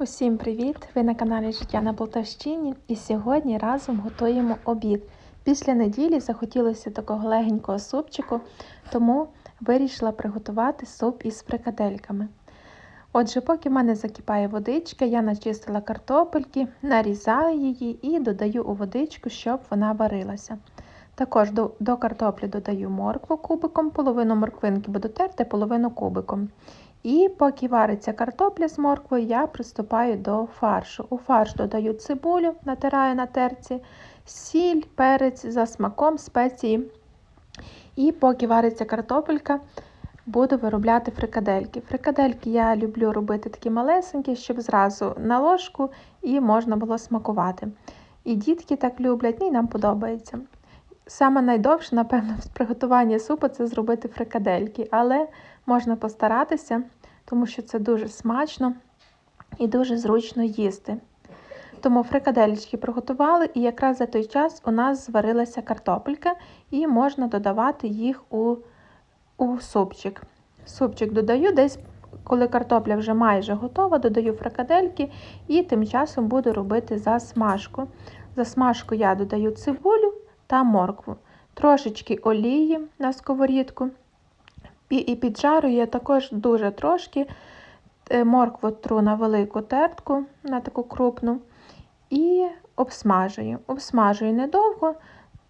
Усім привіт! Ви на каналі Життя на Полтавщині і сьогодні разом готуємо обід. Після неділі захотілося такого легенького супчику, тому вирішила приготувати суп із фрикадельками. Отже, поки в мене закипає водичка, я начистила картопельки, нарізаю її і додаю у водичку, щоб вона варилася. Також до, до картоплі додаю моркву кубиком, половину морквинки буду терти, половину кубиком. І поки вариться картопля з морквою, я приступаю до фаршу. У фарш додаю цибулю, натираю на терці, сіль, перець за смаком, спеції. І поки вариться картопелька, буду виробляти фрикадельки. Фрикадельки я люблю робити такі малесенькі, щоб зразу на ложку і можна було смакувати. І дітки так люблять, і нам подобається. Саме найдовше, напевно, в приготуванні супу це зробити фрикадельки, але можна постаратися, тому що це дуже смачно і дуже зручно їсти. Тому фрикадельки приготували, і якраз за той час у нас зварилася картопелька, і можна додавати їх у, у супчик. Супчик додаю десь. Коли картопля вже майже готова, додаю фрикадельки і тим часом буду робити засмажку. Засмажку я додаю цибулю та моркву, трошечки олії на сковорідку. І піджарую я також дуже трошки е, моркву тру на велику тертку, на таку крупну, і обсмажую. Обсмажую недовго,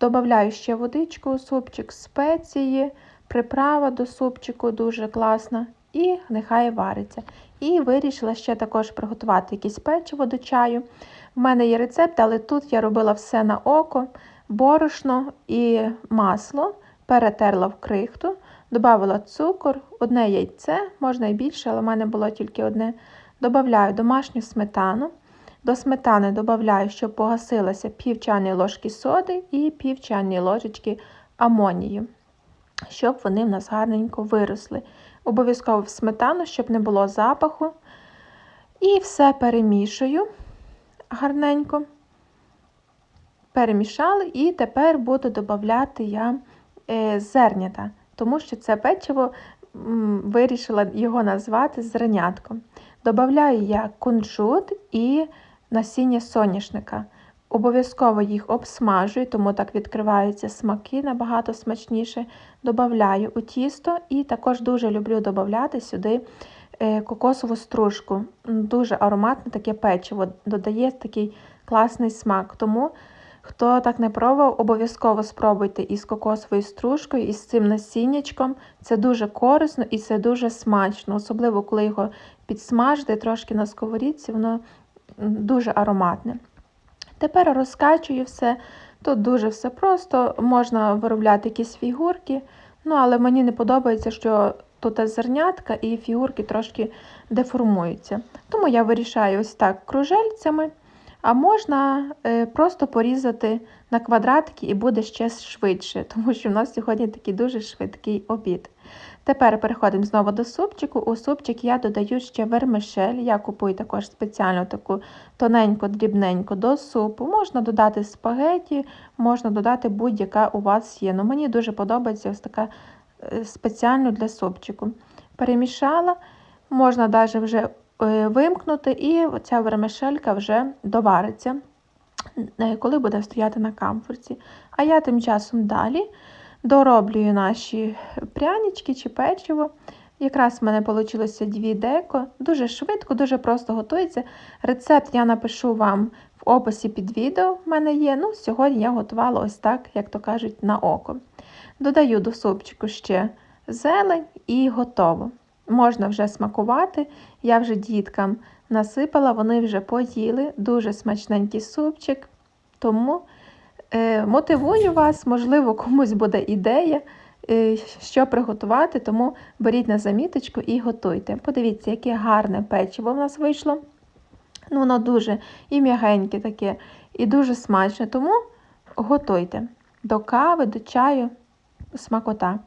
додаю ще водичку супчик, спеції, приправа до супчику дуже класна. І нехай вариться. І вирішила ще також приготувати якісь печиво до чаю. У мене є рецепт, але тут я робила все на око, борошно і масло, перетерла в крихту. Добавила цукор, одне яйце, можна і більше, але в мене було тільки одне. Добавляю домашню сметану. До сметани додаю, щоб погасилася пів чайної ложки соди і пів чайної ложечки амонію, щоб вони в нас гарненько виросли. Обов'язково в сметану, щоб не було запаху. І все перемішую гарненько. Перемішали, і тепер буду додати я е, зернята тому що це печиво вирішила його назвати зернятком. Добавляю я кунжут і насіння соняшника. Обов'язково їх обсмажую, тому так відкриваються смаки набагато смачніше. Добавляю у тісто і також дуже люблю додати сюди е, кокосову стружку. Дуже ароматне таке печиво, додає такий класний смак. Тому Хто так не пробував, обов'язково спробуйте із кокосовою стружкою, із цим насіннячком. Це дуже корисно і це дуже смачно, особливо, коли його підсмажити трошки на сковорідці, воно дуже ароматне. Тепер розкачую все. Тут дуже все просто, можна виробляти якісь фігурки, ну, але мені не подобається, що тут зернятка і фігурки трошки деформуються. Тому я вирішаю ось так кружельцями. А можна е, просто порізати на квадратики і буде ще швидше, тому що в нас сьогодні такий дуже швидкий обід. Тепер переходимо знову до супчику. У супчик я додаю ще вермишель. Я купую також спеціально таку тоненьку, дрібненьку до супу. Можна додати спагеті, можна додати будь-яка у вас є. Ну, Мені дуже подобається ось така е, спеціально для супчику. Перемішала, можна навіть вже вимкнути, і ця вермишелька вже довариться, е, коли буде стояти на камфорці. А я тим часом далі дороблюю наші прянички чи печиво. Якраз в мене вийшло дві деко. Дуже швидко, дуже просто готується. Рецепт я напишу вам в описі під відео. в мене є. Ну, Сьогодні я готувала ось так, як то кажуть, на око. Додаю до супчику ще зелень і готово можна вже смакувати. Я вже діткам насипала, вони вже поїли, дуже смачненький супчик. Тому е, мотивую вас, можливо, комусь буде ідея, е, що приготувати, тому беріть на заміточку і готуйте. Подивіться, яке гарне печиво в нас вийшло. Ну, Воно дуже і м'ягеньке таке, і дуже смачне. Тому готуйте до кави, до чаю, смакота.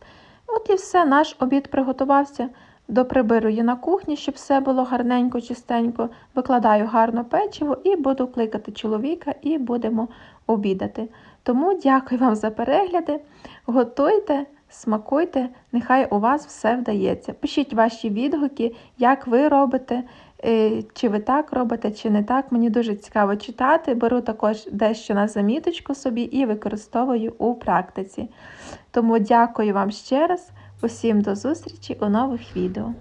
От і все, наш обід приготувався. Доприбирую на кухні, щоб все було гарненько, чистенько, викладаю гарно печиво і буду кликати чоловіка і будемо обідати. Тому дякую вам за перегляди. Готуйте, смакуйте, нехай у вас все вдається. Пишіть ваші відгуки, як ви робите, е, чи ви так робите, чи не так. Мені дуже цікаво читати. Беру також дещо на заміточку собі і використовую у практиці. Тому дякую вам ще раз. Усім до зустрічі у нових відео.